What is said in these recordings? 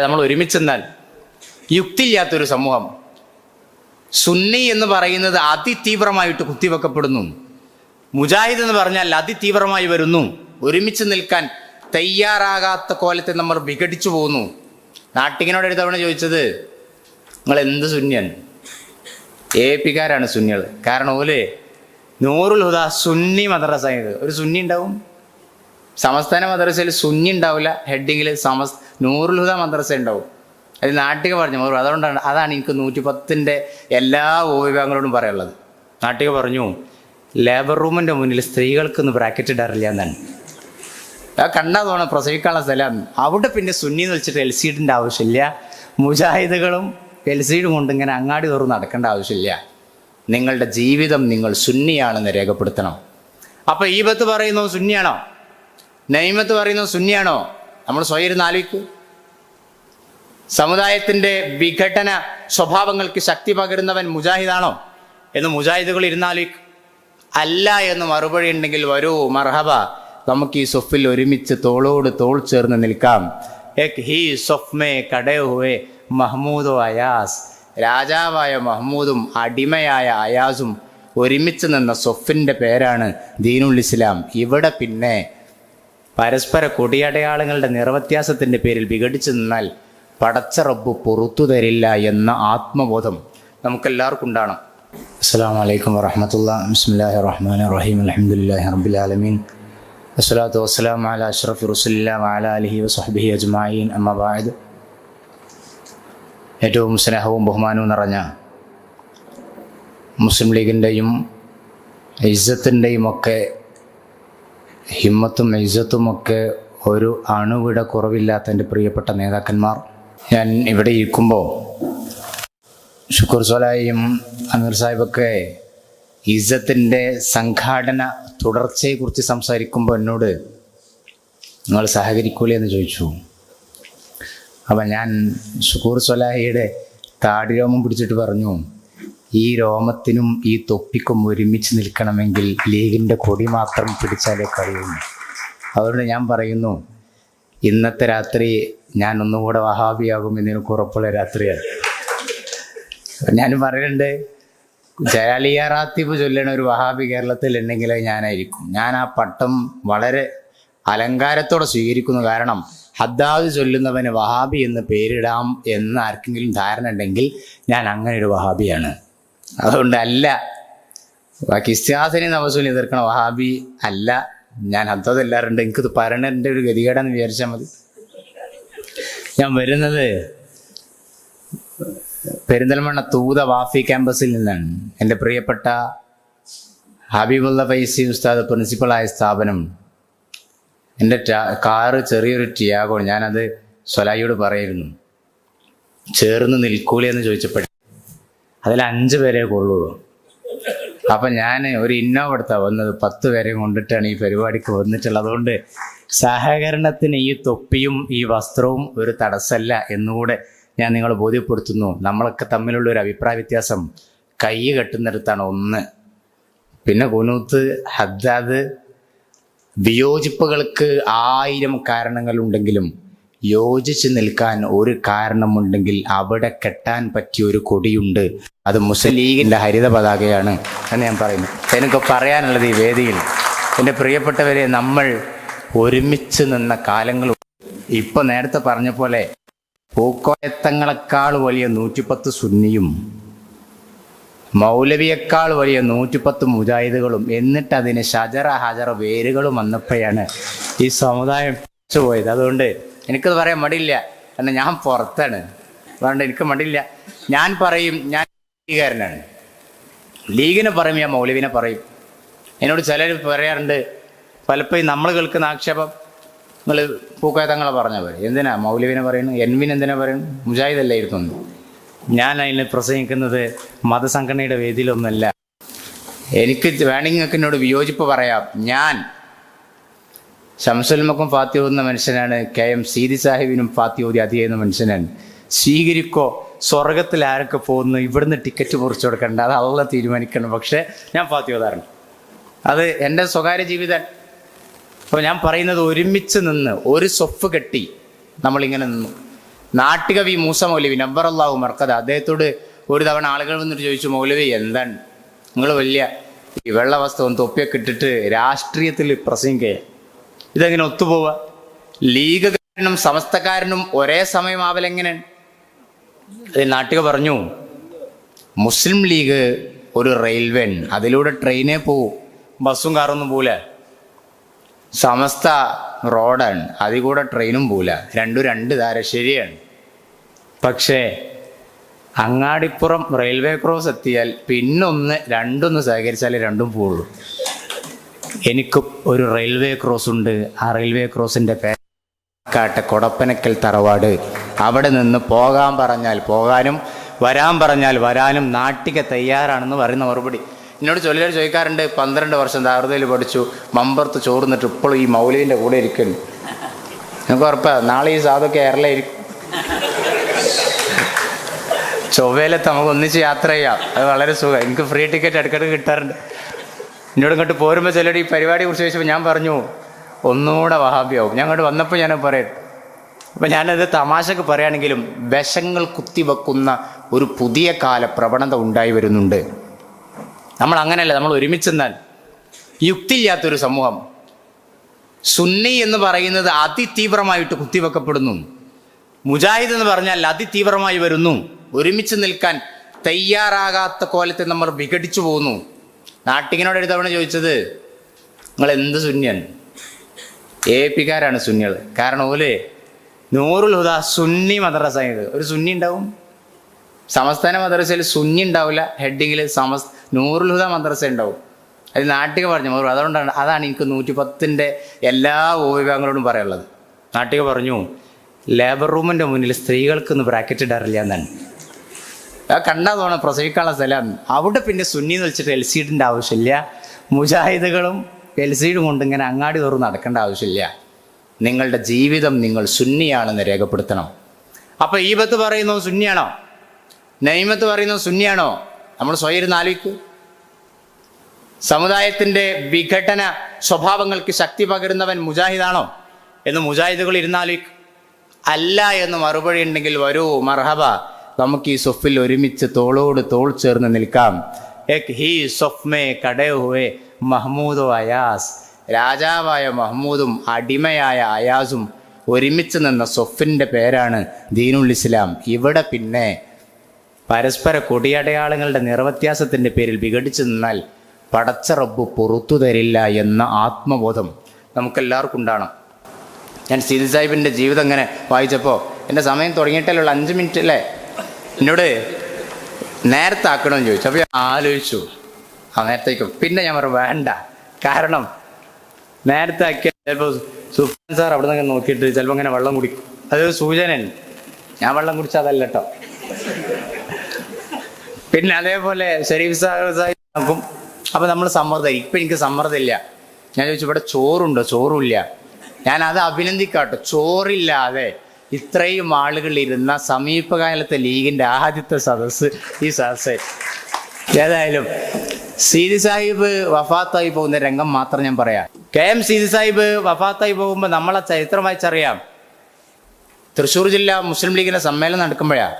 നമ്മൾ ഒരുമിച്ച് ഒരുമിച്ചെന്നാൽ യുക്തിയില്ലാത്തൊരു സമൂഹം. സുന്നി എന്ന് പറയുന്നത് അതിതീവ്രമായിട്ട് കുത്തിവെക്കപ്പെടുന്നു. മുജാഹിദ് എന്ന് പറഞ്ഞാൽ അതിതീവ്രമായി വരുന്നു. ഒരുമിച്ച് നിൽക്കാൻ തയ്യാറാകാത്ത കോലത്തെ നമ്മൾ വിഘടിച്ചു പോകുന്നു. നാട്ടിങ്ങനോട് ഒരു തവണ ചോദിച്ചത് നിങ്ങൾ എന്ത് സുന്യൻ? എ പിക്കാരാണ് സുന്നികൾ. കാരണം ഓലെ നൂറുൽ ഹുദ സുന്നി മദ്രസ ഒരു സുന്നി ഉണ്ടാവും? സമസ്ഥാന മദ്രസയിൽ സുന്നി ഉണ്ടാവില്ല ഹെഡിങ്ങിൽ സമസ് നൂറുൽ ഹുദ മദ്രസ ഉണ്ടാവും. അത് നാട്ടിക പറഞ്ഞു മറുപടി അതുകൊണ്ടാണ് അതാണ് എനിക്ക് നൂറ്റി പത്തിന്റെ എല്ലാ ഉപയോഗങ്ങളോടും പറയാനുള്ളത്. നാട്ടിക പറഞ്ഞു ലേബർ റൂമിന്റെ മുന്നിൽ സ്ത്രീകൾക്ക് ഒന്ന് ബ്രാക്കറ്റ് ഇടാറില്ല എന്നാണ്. ആ കണ്ടാ തോന്നണം പ്രസവിക്കാനുള്ള സ്ഥലം. അവിടെ പിന്നെ സുന്നി എന്ന് വെച്ചിട്ട് എൽ സീഡിന്റെ ആവശ്യമില്ല. മുജാഹിദുകളും എൽ സീഡും കൊണ്ട് ഇങ്ങനെ അങ്ങാടി തോറും നടക്കേണ്ട ആവശ്യമില്ല. നിങ്ങളുടെ ജീവിതം നിങ്ങൾ സുന്നിയാണെന്ന് രേഖപ്പെടുത്തണം. അപ്പോൾ ഈ ബത്ത് പറയുന്നത് സുന്നിയാണോ? നൈമത്ത് പറയുന്നത് സുന്നിയാണോ? നമ്മൾ സ്വയം ഇരുന്ന് ആലോചിക്കൂ. സമുദായത്തിന്റെ വിഘടന സ്വഭാവങ്ങൾക്ക് ശക്തി പകരുന്നവൻ മുജാഹിദാണോ എന്ന് മുജാഹിദുകൾ ഇരുന്നാലോചിക്കും അല്ല എന്ന് മറുപടി ഉണ്ടെങ്കിൽ വരൂ മർഹബ നമുക്ക് ഈ സൊഫിൽ ഒരുമിച്ച് തോളോട് തോൾ ചേർന്ന് നിൽക്കാം. മഹ്മൂദോ അയാസ്. രാജാവായ മഹ്മൂദും അടിമയായ അയാസും ഒരുമിച്ച് നിന്ന സൊഫിന്റെ പേരാണ് ദീനുൽ ഇസ്ലാം. ഇവിടെ പിന്നെ പരസ്പര കൊടിയടയാളങ്ങളുടെ നിറവ്യത്യാസത്തിന്റെ പേരിൽ വിഘടിച്ചു നിന്നാൽ പടച്ച റബ്ബ് പുറത്തു തരില്ല എന്ന ആത്മബോധം നമുക്കെല്ലാവർക്കും ഉണ്ടാകണം. അസ്സാം വലൈക്കും വറഹമത്തുള്ള ബിസ്മില്ലാഹി റഹ്മാൻ റഹീം. അലഹമുല്ലാഹി റബ്ബുലാലമീൻ അസ്സലാത്തു വസ്സലാം അല അഷ്റഫ് റുസുല്ലാം അല അലഹി വസ്ഹബിഹി അജ്മായിൻ അമ്മബായത് ഏറ്റവും സ്നേഹവും ബഹുമാനവും നിറഞ്ഞ മുസ്ലിം ലീഗിന്റെയും ഇസ്സത്തിന്റെയും ഒക്കെ ഹിമ്മത്തും ഇജ്ജത്തുമൊക്കെ ഒരു അണുവിട കുറവില്ലാത്ത എന്റെ പ്രിയപ്പെട്ട നേതാക്കന്മാർ. ഞാൻ ഇവിടെ ഇരിക്കുമ്പോൾ ഷുക്കൂർ സോലായും അമീർ സാഹിബൊക്കെ ഇജ്ജത്തിന്റെ സംഘാടന തുടർച്ചയെക്കുറിച്ച് സംസാരിക്കുമ്പോൾ എന്നോട് നിങ്ങൾ സഹകരിക്കൂലേ എന്ന് ചോദിച്ചു. അപ്പം ഞാൻ ഷുക്കൂർ സൊലാഹിയുടെ താടിരോമം പിടിച്ചിട്ട് പറഞ്ഞു ഈ രോമത്തിനും ഈ തൊപ്പിക്കും ഒരുമിച്ച് നിൽക്കണമെങ്കിൽ ലീഗിന്റെ കൊടി മാത്രം പിടിച്ചാലേ കഴിയുന്നു അതുകൊണ്ട് ഞാൻ പറയുന്നു ഇന്നത്തെ രാത്രി ഞാൻ ഒന്നുകൂടെ വഹാബിയാകും എന്നെനിക്ക് ഉറപ്പുള്ള രാത്രിയാണ്. ഞാൻ പറയുന്നുണ്ട് ജയാലിയ റാത്തിബ് ചൊല്ലണ ഒരു വഹാബി കേരളത്തിൽ ഉണ്ടെങ്കിൽ ഞാനായിരിക്കും. ഞാൻ ആ പട്ടം വളരെ അലങ്കാരത്തോടെ സ്വീകരിക്കുന്നു. കാരണം ഹദ്ദാദ് ചൊല്ലുന്നവന് വഹാബി എന്ന് പേരിടാം എന്ന് ആർക്കെങ്കിലും ധാരണ ഉണ്ടെങ്കിൽ ഞാൻ അങ്ങനെ ഒരു വഹാബിയാണ്. അതുകൊണ്ട് ക്രിസ്ത്യാസിനെ നവസൂലി എതിർക്കണ വഹാബി അല്ല. ഞാൻ ഹദ്ദാദ് എല്ലാവരുണ്ട്. എനിക്കിത് പറയണതിന്റെ ഒരു ഗതികേടാന്ന് വിചാരിച്ചാൽ മതി. ഞാൻ വരുന്നത് പെരിന്തൽമണ്ണ തൂത വാഫി ക്യാമ്പസിൽ നിന്നാണ്. എന്റെ പ്രിയപ്പെട്ട ഹബീബുള്ള ഫൈസി ഉസ്താദ് പ്രിൻസിപ്പളായ സ്ഥാപനം. എന്റെ കാറ് ചെറിയൊരു ടിയാഗോ ഞാനത് സ്വലായിയോട് പറയായിരുന്നു ചേർന്ന് നിൽക്കൂലേ എന്ന് ചോദിച്ചപ്പോഴേ. അതിൽ അഞ്ച് പേരെ കൊള്ളുള്ളൂ. അപ്പം ഞാൻ ഒരു ഇന്നോവ എടുത്താൽ വന്നത്. പത്ത് പേരെ കൊണ്ടിട്ടാണ് ഈ പരിപാടിക്ക് വന്നിട്ടുള്ളത്. അതുകൊണ്ട് സഹകരണത്തിന് ഈ തൊപ്പിയും ഈ വസ്ത്രവും ഒരു തടസ്സമല്ല എന്നുകൂടെ ഞാൻ നിങ്ങൾ ബോധ്യപ്പെടുത്തുന്നു. നമ്മളൊക്കെ തമ്മിലുള്ള ഒരു അഭിപ്രായ വ്യത്യാസം കൈ കെട്ടുന്നിടത്താണ് ഒന്ന്. പിന്നെ കുനൂത്ത് ഹദ്ദാദ് വിയോജിപ്പുകൾക്ക് ആയിരം കാരണങ്ങളുണ്ടെങ്കിലും യോജിച്ച് നിൽക്കാൻ ഒരു കാരണമുണ്ടെങ്കിൽ അവിടെ കെട്ടാൻ പറ്റിയ ഒരു കൊടിയുണ്ട്. അത് മുസ്ലിം ലീഗിന്റെ ഹരിത പതാകയാണ് എന്ന് ഞാൻ പറയുന്നു. എനിക്ക് പറയാനുള്ളത് ഈ വേദിയിൽ എന്റെ പ്രിയപ്പെട്ടവരെ നമ്മൾ ഒരുമിച്ച് നിന്ന കാലങ്ങൾ ഇപ്പൊ നേരത്തെ പറഞ്ഞ പോലെ പൂക്കോയത്തങ്ങളെക്കാൾ വലിയ നൂറ്റിപ്പത്ത് സുന്നിയും മൗലവിയേക്കാൾ വലിയ നൂറ്റിപ്പത്ത് മുജാഹിദുകളും എന്നിട്ട് അതിന് ഷജറ ഹജറ വേരുകളും വന്നപ്പോഴാണ് ഈ സമുദായം പോയത് അതുകൊണ്ട് എനിക്കത് പറയാൻ മടിയില്ല. കാരണം ഞാൻ പുറത്താണ്. അതുകൊണ്ട് എനിക്ക് മടിയില്ല. ഞാൻ പറയും ഞാൻ ലീഗുകാരനാണ് ലീഗിനെ പറയും ഞാൻ മൗലവിനെ പറയും. എന്നോട് ചിലർ പറയാറുണ്ട് പലപ്പോഴും നമ്മൾ കേൾക്കുന്ന ആക്ഷേപം നിങ്ങൾ പൂക്കോയത്തങ്ങളെ പറഞ്ഞ പോലെ എന്തിനാ? മൗലവിനെ പറയുന്നു എൻവിൻ എന്തിനാ പറയുന്നു? മുജാഹിദ് അല്ലായിരുന്നു എന്ന്. ഞാൻ അതിന് പ്രസംഗിക്കുന്നത് മതസംഘടനയുടെ വേദിയിലൊന്നല്ല. എനിക്ക് വേണമെങ്കിൽ എന്നോട് വിയോജിപ്പ് പറയാം. ഞാൻ ഷംസുൽമക്കും ഫാത്തി ഓതുന്ന മനുഷ്യനാണ്. കെ എം സീതി സാഹിബിനും ഫാത്തി ഓതി അതി ചെയ്യുന്ന മനുഷ്യനാണ്. സ്വീകരിക്കോ സ്വർഗത്തിൽ ആരൊക്കെ പോകുന്നു ഇവിടുന്ന് ടിക്കറ്റ് മുറിച്ചു കൊടുക്കണ്ട അത് അള്ള തീരുമാനിക്കണം. പക്ഷേ ഞാൻ ഫാത്തി ഓതാറുണ്ട്. അത് എന്റെ സ്വകാര്യ ജീവിതം. അപ്പോൾ ഞാൻ പറയുന്നത് ഒരുമിച്ച് നിന്ന് ഒരു സ്വപ്പ് കെട്ടി നമ്മളിങ്ങനെ നിന്നു. നാട്ടുകവി മൂസ മൗലവി നബ്ബറല്ലാഹു മറക്കത് അദ്ദേഹത്തോട് ഒരു തവണ ആളുകൾ വന്നിട്ട് ചോദിച്ചു മൗലവി എന്താണ്? നിങ്ങൾ വലിയ ഈ വെള്ള വസ്ത്രവും തൊപ്പിയൊക്കെ ഇട്ടിട്ട് രാഷ്ട്രീയത്തിൽ പ്രസംഗിക്കുക ഇതെങ്ങനെ ഒത്തുപോവുക ലീഗുകാരനും സമസ്തക്കാരനും ഒരേ സമയമാവലെങ്ങനെയാണ് അതിൽ നാട്ടിക പറഞ്ഞു മുസ്ലിം ലീഗ് ഒരു റെയിൽവേ അതിലൂടെ ട്രെയിനേ പോവും ബസ്സും കാറൊന്നും പോല സമസ്ത റോഡാണ് അതിൽ കൂടെ ട്രെയിനും പോവില്ല. രണ്ടും രണ്ട് ധാര ശരിയാണ് പക്ഷേ അങ്ങാടിപ്പുറം റെയിൽവേ ക്രോസ് എത്തിയാൽ പിന്നൊന്ന് രണ്ടൊന്ന് സഹകരിച്ചാലേ രണ്ടും പോവുള്ളൂ. എനിക്ക് ഒരു റെയിൽവേ ക്രോസ് ഉണ്ട്. ആ റെയിൽവേ ക്രോസിന്റെ പേര് കാട്ടെ കൊടപ്പനക്കൽ തറവാട്. അവിടെ നിന്ന് പോകാൻ പറഞ്ഞാൽ പോകാനും വരാൻ പറഞ്ഞാൽ വരാനും നാട്ടിക തയ്യാറാണെന്ന് പറയുന്ന മറുപടി. എന്നോട് ചൊല്ലിയാൽ ചോദിക്കാറുണ്ട് പന്ത്രണ്ട് വർഷം ദാറുതയിൽ പഠിച്ചു മമ്പർത്ത് ചോർന്നിട്ട് ഇപ്പോഴും ഈ മൗലവിന്റെ കൂടെ ഇരിക്കുന്നു. നിങ്ങൾക്ക് ഉറപ്പാ നാളെ ഈ സാധു കേരളമായിരിക്കും. ചൊവ്വയിലെത്ത് നമുക്ക് ഒന്നിച്ച് യാത്ര ചെയ്യാം. അത് വളരെ സുഖം. എനിക്ക് ഫ്രീ ടിക്കറ്റ് ഇടയ്ക്കിടയ്ക്ക് കിട്ടാറുണ്ട്. എന്നോട് ഇങ്ങോട്ട് പോരുമ്പോൾ ചിലർ ഈ പരിപാടിയെ കുറിച്ച് ചോദിച്ചപ്പോൾ ഞാൻ പറഞ്ഞു ഒന്നുകൂടെ വഹാബിയാവും. ഞാൻ അങ്ങോട്ട് വന്നപ്പോൾ ഞാൻ പറയും. അപ്പം ഞാനത് തമാശക്ക് പറയുകയാണെങ്കിലും വിഷങ്ങൾ കുത്തിവെക്കുന്ന ഒരു പുതിയ കാല പ്രവണത ഉണ്ടായി വരുന്നുണ്ട്. നമ്മൾ അങ്ങനെയല്ല നമ്മൾ ഒരുമിച്ചെന്നാൽ യുക്തിയില്ലാത്തൊരു സമൂഹം. സുന്നി എന്ന് പറയുന്നത് അതിതീവ്രമായിട്ട് കുത്തിവെക്കപ്പെടുന്നു. മുജാഹിദ് എന്ന് പറഞ്ഞാൽ അതിതീവ്രമായി വരുന്നു. ഒരുമിച്ച് നിൽക്കാൻ തയ്യാറാകാത്ത കോലത്തെ നമ്മൾ വിഘടിച്ചു പോകുന്നു നാട്ടിങ്ങിനോട് ഒരു തവണ ചോദിച്ചത് നിങ്ങൾ എന്ത് സുന്യൻ? എ പിക്കാരാണ് സുന്നികൾ. കാരണം ഓലെ നൂറുൽ ഹുദ സുന്നി മദ്രസ ഇത് ഒരു സുന്നി ഉണ്ടാവും? സമസ്ഥാന മദ്രസയിൽ സുന്നി ഉണ്ടാവില്ല. ഹെഡിങ്ങിൽ സമസ് നൂറുൽ ഹുദ മദ്രസ ഉണ്ടാവും. അത് നാട്ടിക പറഞ്ഞു. അതുകൊണ്ടാണ് അതാണ് എനിക്ക് നൂറ്റി പത്തിന്റെ എല്ലാ ഉപവിഭാഗങ്ങളോടും പറയാനുള്ളത്. നാട്ടിക പറഞ്ഞു ലേബർ റൂമിന്റെ മുന്നിൽ സ്ത്രീകൾക്കൊന്ന് ബ്രാക്കറ്റ് ഇടാറില്ല എന്നാണ്. കണ്ടാ തോന്നണം പ്രസവിക്കാനുള്ള സ്ഥലം. അവിടെ പിന്നെ സുന്നി എന്ന് വെച്ചിട്ട് എൽ സീഡിന്റെ ആവശ്യമില്ല. മുജാഹിദുകളും എൽ സീഡും കൊണ്ട് ഇങ്ങനെ അങ്ങാടി തോറും നടക്കേണ്ട ആവശ്യമില്ല. നിങ്ങളുടെ ജീവിതം നിങ്ങൾ സുന്നിയാണെന്ന് രേഖപ്പെടുത്തണം. അപ്പോൾ ഈ ബത്ത് പറയുന്നത് സുന്നിയാണോ? നൈമത്ത് പറയുന്നത് സുന്നിയാണോ? നമ്മൾ സ്വയം ഇരുന്ന് ആലോചിക്കൂ. സമുദായത്തിന്റെ വിഘടന സ്വഭാവങ്ങൾക്ക് ശക്തി പകരുന്നവൻ മുജാഹിദാണോ എന്ന് മുജാഹിദുകൾ ഇരുന്നാലോചിക്കും അല്ല എന്ന് മറുപടി ഉണ്ടെങ്കിൽ വരൂ മർഹബ. നമുക്ക് ഈ സൊഫിൽ ഒരുമിച്ച് തോളോട് തോൾ ചേർന്ന് നിൽക്കാം. എക് അയാസ്. രാജാവായ മഹ്മൂദും അടിമയായ അയാസും ഒരുമിച്ച് നിന്ന സൊഫിന്റെ പേരാണ് ദീനുൽ ഇസ്ലാം. ഇവിടെ പിന്നെ പരസ്പര കൊടിയടയാളങ്ങളുടെ നിറവ്യത്യാസത്തിന്റെ പേരിൽ വിഘടിച്ചു നിന്നാൽ പടച്ച റബ്ബ് പുറത്തു തരില്ല എന്ന ആത്മബോധം നമുക്കെല്ലാവർക്കും ഉണ്ടാകണം. ഞാൻ സീതി സാഹിബിന്റെ ജീവിതം ഇങ്ങനെ വായിച്ചപ്പോൾ എന്റെ സമയം തുടങ്ങിയിട്ടല്ലേ ഉള്ളൂ? അഞ്ച് മിനിറ്റ് അല്ലേ? എന്നോട് നേരത്തെ ആക്കണമെന്ന് ചോദിച്ചു. അപ്പോൾ ഞാൻ ആലോചിച്ചു. ആ നേരത്തേക്കും. പിന്നെ ഞാൻ പറഞ്ഞു വേണ്ട. കാരണം നേരത്തെ ആക്കിയ ചിലപ്പോൾ സുഫാൻ സാർ അവിടെ നിന്ന് നോക്കിയിട്ട് ചിലപ്പോൾ ഇങ്ങനെ വെള്ളം കുടിക്കും. അതൊരു സൂചനയാണ്. ഞാൻ വെള്ളം കുടിച്ചാൽ അതല്ല കേട്ടോ പിന്നെ അതേപോലെ ഷെരീഫ് സാഹിബ് നോക്കും. അപ്പം നമ്മൾ സമ്മർദ്ദം ഇപ്പം എനിക്ക് സമ്മർദ്ദമില്ല. ഞാൻ ചോദിച്ചു ഇവിടെ ചോറുണ്ടോ? ചോറുമില്ല ഞാൻ അത് അഭിനന്ദിക്കാട്ടോ ചോറില്ലാതെ. ഇത്രയും ആളുകൾ ഇരുന്ന സമീപകാലത്തെ ലീഗിന്റെ ആദ്യത്തെ സദസ്സ് ഈ സദസ്സ്. ഏതായാലും സീതി സാഹിബ് വഫാത്തായി പോകുന്ന രംഗം മാത്രം ഞാൻ പറയാം. കെ എം സീതി സാഹിബ് വഫാത്തായി പോകുമ്പോൾ നമ്മളെ ചരിത്രം വായിച്ചറിയാം തൃശ്ശൂർ ജില്ല മുസ്ലിം ലീഗിന്റെ സമ്മേളനം നടക്കുമ്പോഴാണ്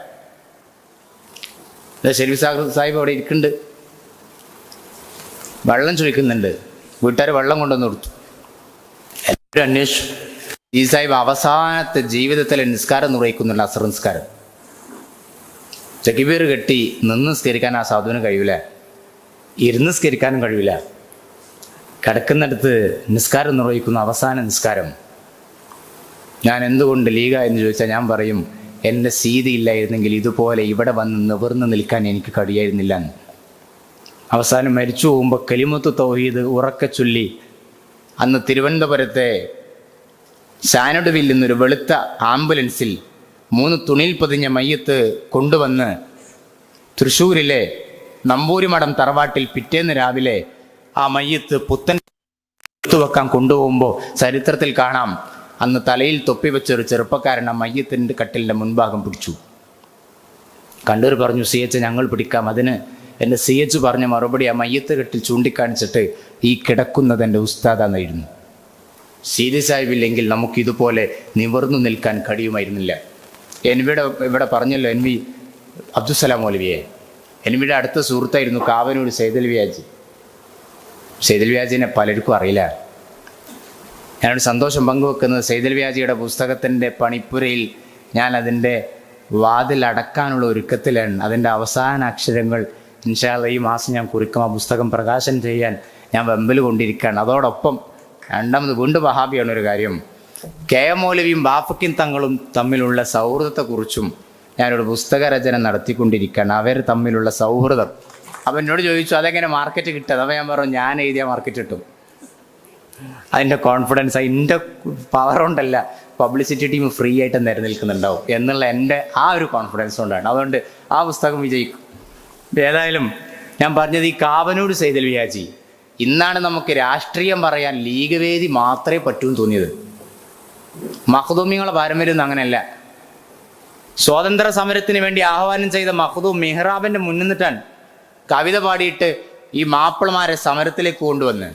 ഷെരീഫ് സാഹിബ് അവിടെ ഇരിക്കുന്നുണ്ട്. വെള്ളം ചോദിക്കുന്നുണ്ട് വീട്ടുകാർ വെള്ളം കൊണ്ടുവന്ന് കൊടുത്തു. എല്ലാവരും അന്വേഷിച്ചു. ഈ സാഹിബ് അവസാനത്തെ ജീവിതത്തിലെ നിസ്കാരം നിർവഹിക്കുന്നുണ്ട് അസർ നിസ്കാരം ചക്കിബീർ കെട്ടി നിന്ന് സ്കരിക്കാൻ ആ സാധുവിന് കഴിയൂല. ഇരുന്ന് സ്കരിക്കാനും കഴിയൂല. കിടക്കുന്നിടത്ത് നിസ്കാരം നിർവഹിക്കുന്ന അവസാന നിസ്കാരം. ഞാൻ എന്തുകൊണ്ട് ലീഗ എന്ന് ചോദിച്ചാൽ ഞാൻ പറയും എന്റെ സീതിയില്ലായിരുന്നെങ്കിൽ ഇതുപോലെ ഇവിടെ വന്ന് നിവർന്ന് നിൽക്കാൻ എനിക്ക് കഴിയായിരുന്നില്ല അവസാനം മരിച്ചു പോകുമ്പോൾ കലിമത്ത് തൗഹീദ് ഉറക്കെ ചൊല്ലി അന്ന് തിരുവനന്തപുരത്തെ ഷാനൊടുവിൽ നിന്നൊരു വെളുത്ത ആംബുലൻസിൽ മൂന്ന് തുണിയിൽ പൊതിഞ്ഞ മയ്യത്ത് കൊണ്ടുവന്ന് തൃശ്ശൂരിലെ നമ്പൂരിമഠം തറവാട്ടിൽ പിറ്റേന്ന് രാവിലെ ആ മയ്യത്ത് പുത്തൻ വെക്കാൻ കൊണ്ടുപോകുമ്പോൾ ചരിത്രത്തിൽ കാണാം. അന്ന് തലയിൽ തൊപ്പി വെച്ച ഒരു ചെറുപ്പക്കാരൻ ആ മയ്യത്തിന്റെ കട്ടിലിന്റെ മുൻഭാഗം പിടിച്ചു. കണ്ടൂർ പറഞ്ഞു സി എച്ച് ഞങ്ങൾ പിടിക്കാം. അതിന് എന്റെ സി എച്ച് പറഞ്ഞ മറുപടി ആ മയ്യത്ത് കെട്ടിൽ ചൂണ്ടിക്കാണിച്ചിട്ട് ഈ കിടക്കുന്നത് എന്റെ ഉസ്താദാന്നായിരുന്നു. സീരി നമുക്ക് ഇതുപോലെ നിവർന്നു നിൽക്കാൻ കഴിയുമായിരുന്നില്ല. എൻവിയുടെ ഇവിടെ പറഞ്ഞല്ലോ എൻ വി അബ്ദുസലാം മൗലവിയെ. എൻവിയുടെ അടുത്ത സുഹൃത്തായിരുന്നു കാവനൂർ സൈതൽ വ്യാജ് സൈതൽ വ്യാജിനെ പലർക്കും അറിയില്ല. ഞാനൊരു സന്തോഷം പങ്കുവെക്കുന്നത് സൈതൽ വ്യാജിയുടെ പുസ്തകത്തിന്റെ പണിപ്പുരയിൽ ഞാൻ അതിന്റെ വാതിലടക്കാനുള്ള ഒരുക്കത്തിലാണ്. അതിന്റെ അവസാന അക്ഷരങ്ങൾ ഇൻഷാല്ല ഈ മാസം ഞാൻ കുറിക്കും. ആ പുസ്തകം പ്രകാശനം ചെയ്യാൻ ഞാൻ വെമ്പൽ കൊണ്ടിരിക്കുകയാണ്. അതോടൊപ്പം രണ്ടാമത് വീണ്ടും വഹാബിയാണ് ഒരു കാര്യം. കെ എം മൗലവിയും ബാഫക്കിൻ തങ്ങളും തമ്മിലുള്ള സൗഹൃദത്തെക്കുറിച്ചും ഞാനൊരു പുസ്തക രചന നടത്തിക്കൊണ്ടിരിക്കുകയാണ്. അവർ തമ്മിലുള്ള സൗഹൃദം. അപ്പം എന്നോട് ചോദിച്ചു അതെങ്ങനെ മാർക്കറ്റ് കിട്ടുക അപ്പം ഞാൻ പറഞ്ഞു ഞാൻ എഴുതിയ മാർക്കറ്റ് കിട്ടും. അതിന്റെ കോൺഫിഡൻസ് അതിന്റെ പവർ കൊണ്ടല്ല പബ്ലിസിറ്റി ടീം ഫ്രീ ആയിട്ട് നിലനിൽക്കുന്നുണ്ടാവും എന്നുള്ള എന്റെ ആ ഒരു കോൺഫിഡൻസ് കൊണ്ടാണ്. അതുകൊണ്ട് ആ പുസ്തകം വിജയിക്കും. ഏതായാലും ഞാൻ പറഞ്ഞത് ഈ കാവനൂർ സൈതൽ വ്യാജി. ഇന്നാണ് നമുക്ക് രാഷ്ട്രീയം പറയാൻ ലീഗ് വേദി മാത്രമേ പറ്റൂ തോന്നിയത്. മഹദൂമിങ്ങളെ പാരമ്പര്യം ഒന്നും അങ്ങനെയല്ല. സ്വാതന്ത്ര്യ സമരത്തിന് വേണ്ടി ആഹ്വാനം ചെയ്ത മഹദൂം മെഹ്റാബിന്റെ മുന്നിൽ നിന്നിട്ടാണ് കവിത പാടിയിട്ട് ഈ മാപ്പിളമാരെ സമരത്തിലേക്ക് കൊണ്ടുവന്ന്.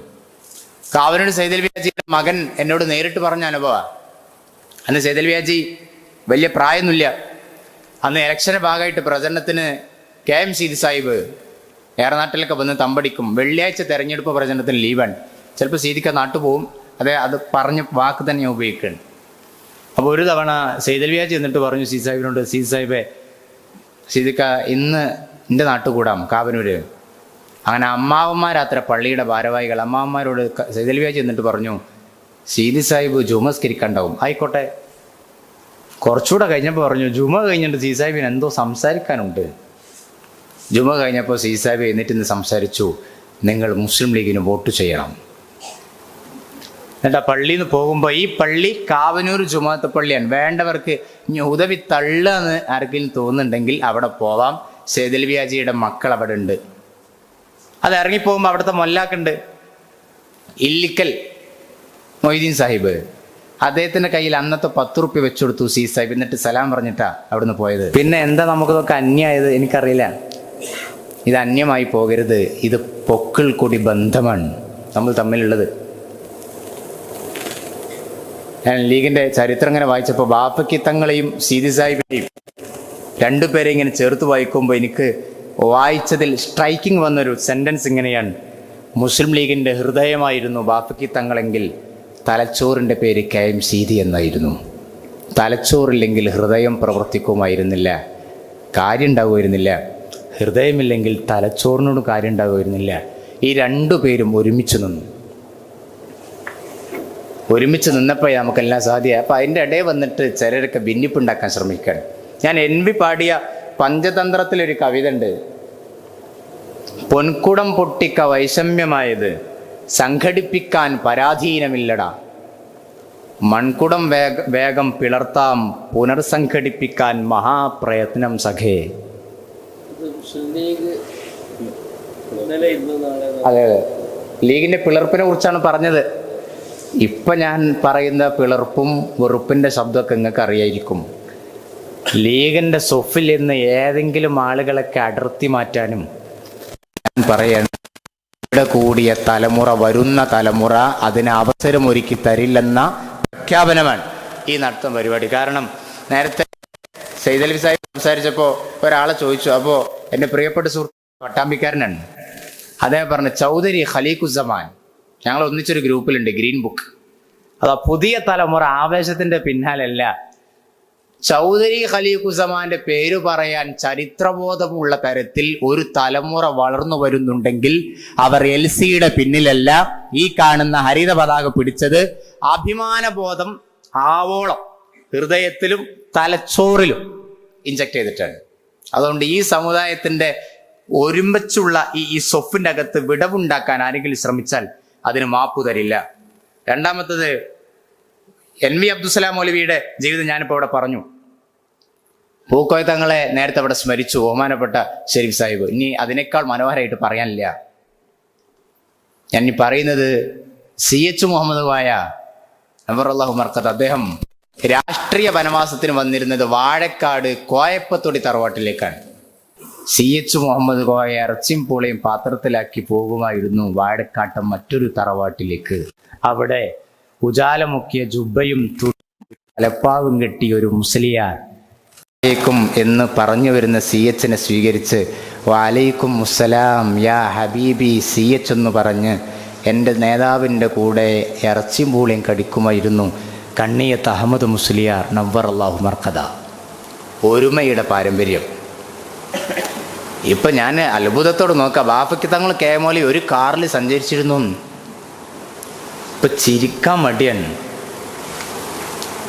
കാവനൂർ സൈതൽ വ്യാജിയുടെ മകൻ എന്നോട് നേരിട്ട് പറഞ്ഞ അനുഭവ. അന്ന് സൈതൽ വ്യാജി വലിയ പ്രായമൊന്നുമില്ല. അന്ന് ഇലക്ഷന് ഭാഗമായിട്ട് പ്രചരണത്തിന് കെ എം സീതി സാഹിബ് ഏറനാട്ടിലൊക്കെ വന്ന് തമ്പടിക്കും. വെള്ളിയാഴ്ച തെരഞ്ഞെടുപ്പ് പ്രചരണത്തിന് ലീവാണ്. ചിലപ്പോൾ സീതിക്ക് നാട്ടു പോവും. അതെ അത് പറഞ്ഞ വാക്ക് തന്നെ ഉപയോഗിക്കുകയാണ്. അപ്പോൾ ഒരു തവണ സൈതൽ ചെന്നിട്ട് പറഞ്ഞു സി സാഹിബിനോട് സി സാഹിബെ സീതിക്ക ഇന്ന് എന്റെ നാട്ടിൽ കൂടാം കാവനൂര്. അങ്ങനെ അമ്മാവന്മാരാത്ര പള്ളിയുടെ ഭാരവാഹികൾ. അമ്മാവന്മാരോട് ക- ചെന്നിട്ട് പറഞ്ഞു സീതി സാഹിബ് ജുമസ്കരിക്കണ്ടാവും. ആയിക്കോട്ടെ. കുറച്ചുകൂടെ കഴിഞ്ഞപ്പോൾ പറഞ്ഞു ജുമ കഴിഞ്ഞിട്ട് സീ സാഹിബിന് എന്തോ സംസാരിക്കാനുണ്ട്. ജുമ കഴിഞ്ഞപ്പോൾ സീസാബി എന്നിട്ട് ഇന്ന് സംസാരിച്ചു നിങ്ങൾ മുസ്ലിം ലീഗിന് വോട്ട് ചെയ്യണം. എന്നിട്ട് ആ പള്ളിയിൽ നിന്ന് പോകുമ്പോൾ ഈ പള്ളി കാവനൂർ ജുമാത്ത പള്ളിയാണ്. വേണ്ടവർക്ക് ഇനി ഉദവി തള്ളെന്ന് ആർക്കെങ്കിലും തോന്നുന്നുണ്ടെങ്കിൽ അവിടെ പോവാം. സേതൽ വ്യാജിയുടെ മക്കൾ അവിടെ ഉണ്ട്. അത് ഇറങ്ങിപ്പോകുമ്പോൾ അവിടുത്തെ മൊല്ലാക്കുണ്ട്. ഇല്ലിക്കൽ മൊയ്തീൻ സാഹിബ്. അദ്ദേഹത്തിന്റെ കയ്യിൽ അന്നത്തെ പത്ത് റുപ്യ വെച്ചു കൊടുത്തു സി സാഹിബ്. എന്നിട്ട് സലാം പറഞ്ഞിട്ടാ അവിടുന്ന് പോയത്. പിന്നെ എന്താ നമുക്കിതൊക്കെ അന്യായത്? എനിക്കറിയില്ല. ഇത് അന്യമായി പോകരുത്. ഇത് പൊക്കിൾ കൂടി ബന്ധമാണ്. നമ്മൾ തമ്മിലുള്ളത്. ഞാൻ ലീഗിന്റെ ചരിത്രം ഇങ്ങനെ വായിച്ചപ്പോൾ ബാപ്പക്കിത്തങ്ങളെയും സീതി സാഹിബിനെയും രണ്ടുപേരെ ഇങ്ങനെ ചേർത്ത് വായിക്കുമ്പോൾ എനിക്ക് വായിച്ചതിൽ സ്ട്രൈക്കിംഗ് വന്നൊരു സെന്റൻസ് ഇങ്ങനെയാണ്. മുസ്ലിം ലീഗിന്റെ ഹൃദയമായിരുന്നു ബാപ്പക്കിത്തങ്ങളെങ്കിൽ തലച്ചോറിന്റെ പേര് കെ എം സീതി എന്നായിരുന്നു. തലച്ചോറില്ലെങ്കിൽ ഹൃദയം പ്രവർത്തിക്കുമായിരുന്നില്ല. കാര്യം ഉണ്ടാകുമായിരുന്നില്ല ഹൃദയമില്ലെങ്കിൽ തലച്ചോറിനോട് കാര്യം ഉണ്ടാകുമായിരുന്നില്ല ഈ രണ്ടു പേരും ഒരുമിച്ച് നിന്നു. ഒരുമിച്ച് നിന്നപ്പോഴേ നമുക്കെല്ലാം സാധ്യ അപ്പം അതിന്റെ ഇടയിൽ വന്നിട്ട് ചിലരൊക്കെ ഭിന്നിപ്പുണ്ടാക്കാൻ ശ്രമിക്കുകയാണ്. ഞാൻ എൻ വി പാടിയ പഞ്ചതന്ത്രത്തിലൊരു കവിത ഉണ്ട്. പൊൻകുടം പൊട്ടിക്ക വൈഷമ്യമായത് സംഘടിപ്പിക്കാൻ പരാധീനമില്ലടാ. മൺകുടം വേഗ വേഗം പിളർത്താം പുനർസംഘടിപ്പിക്കാൻ മഹാപ്രയത്നം സഖേ ഇത് മുസ്ലിം ലീഗ് ഇന്നലെ ഇന്ന് നാളെ അതെ അതെ. ലീഗിന്റെ പിളർപ്പിനെ കുറിച്ചാണ് പറഞ്ഞത്. ഇപ്പൊ ഞാൻ പറയുന്ന പിളർപ്പും വെറുപ്പിന്റെ ശബ്ദമൊക്കെ നിങ്ങൾക്ക് അറിയായിരിക്കും. ലീഗിന്റെ സൊഫിൽ നിന്ന് ഏതെങ്കിലും ആളുകളൊക്കെ അടർത്തി മാറ്റാനും ഞാൻ പറയാണ് ഇവിടെ കൂടിയ തലമുറ വരുന്ന തലമുറ അതിന് അവസരമൊരുക്കി തരില്ലെന്ന പ്രഖ്യാപനമാണ് ഈ നടത്തുന്ന പരിപാടി. കാരണം നേരത്തെ സെയ്ദലി സാഹിബ് സംസാരിച്ചപ്പോൾ ഒരാളെ ചോദിച്ചു അപ്പോൾ എന്റെ പ്രിയപ്പെട്ട സുഹൃത്ത് പട്ടാമ്പിക്കാരനാണ്. അദ്ദേഹം പറഞ്ഞു ചൗധരി ഖലീഖുസമാൻ ഞങ്ങൾ ഒന്നിച്ചൊരു ഗ്രൂപ്പിലുണ്ട് ഗ്രീൻ ബുക്ക്. അതാ പുതിയ തലമുറ ആവേശത്തിന്റെ പിന്നാലല്ല. ചൗധരി ഖലീഖുസമാന്റെ പേര് പറയാൻ ചരിത്രബോധമുള്ള തരത്തിൽ ഒരു തലമുറ വളർന്നു വരുന്നുണ്ടെങ്കിൽ അവർ എൽ സിയുടെ പിന്നിലല്ല ഈ കാണുന്ന ഹരിത പതാക പിടിച്ചത് അഭിമാനബോധം ആവോളം ഹൃദയത്തിലും തലച്ചോറിലും ഇഞ്ചക്ട് ചെയ്തിട്ടാണ്. അതുകൊണ്ട് ഈ സമുദായത്തിന്റെ ഒരുമിച്ചുള്ള ഈ ഈ സ്വപ്പിന്റെ അകത്ത് വിടവുണ്ടാക്കാൻ ആരെങ്കിലും ശ്രമിച്ചാൽ അതിന് മാപ്പ് തരില്ല. രണ്ടാമത്തത് എൻ വി അബ്ദുസലാം മൗലവിയുടെ ജീവിതം ഞാനിപ്പോൾ ഇവിടെ പറഞ്ഞു. പൂക്കോയ തങ്ങളെ നേരത്തെ അവിടെ സ്മരിച്ചു ബഹുമാനപ്പെട്ട ഷെരീഫ് സാഹിബ്. ഇനി അതിനേക്കാൾ മനോഹരമായിട്ട് പറയാനില്ല. ഞാൻ ഈ പറയുന്നത് സി എച്ച് മുഹമ്മദുമായ വായ അള്ളാഹു മർക്കത്ത് അദ്ദേഹം രാഷ്ട്രീയ വനവാസത്തിന് വന്നിരുന്നത് വാഴക്കാട് കോയപ്പത്തൊടി തറവാട്ടിലേക്കാണ്. സി എച്ച് മുഹമ്മദ് കോയ ഇറച്ചിയും പൂളയും പാത്രത്തിലാക്കി പോകുമായിരുന്നു വാഴക്കാട്ടം മറ്റൊരു തറവാട്ടിലേക്ക്. അവിടെ ഉജാലമുക്കിയ ജുബയും തലപ്പാവും കെട്ടിയ ഒരു മുസ്ലിയാർ എന്ന് പറഞ്ഞു വരുന്ന സി എച്ചിനെ സ്വീകരിച്ച് വാലൈക്കും മുസ്സലാം യാ ഹബീബി സി എച്ച് എന്ന് പറഞ്ഞ് എന്റെ നേതാവിന്റെ കൂടെ ഇറച്ചിയും പൂളിയും കടിക്കുമായിരുന്നു. കണ്ണിയത്ത് അഹമ്മദ് മുസ്ലിയാർ നവർ അള്ളാഹു മർക്കഥ ഒരുമയുടെ പാരമ്പര്യം. ഇപ്പം ഞാൻ അത്ഭുതത്തോട് നോക്കാം. ബാപ്പയ്ക്ക് തങ്ങൾ കേമോലി ഒരു കാറിൽ സഞ്ചരിച്ചിരുന്നു. ഇപ്പം ചിരിക്കാൻ മടിയാണ്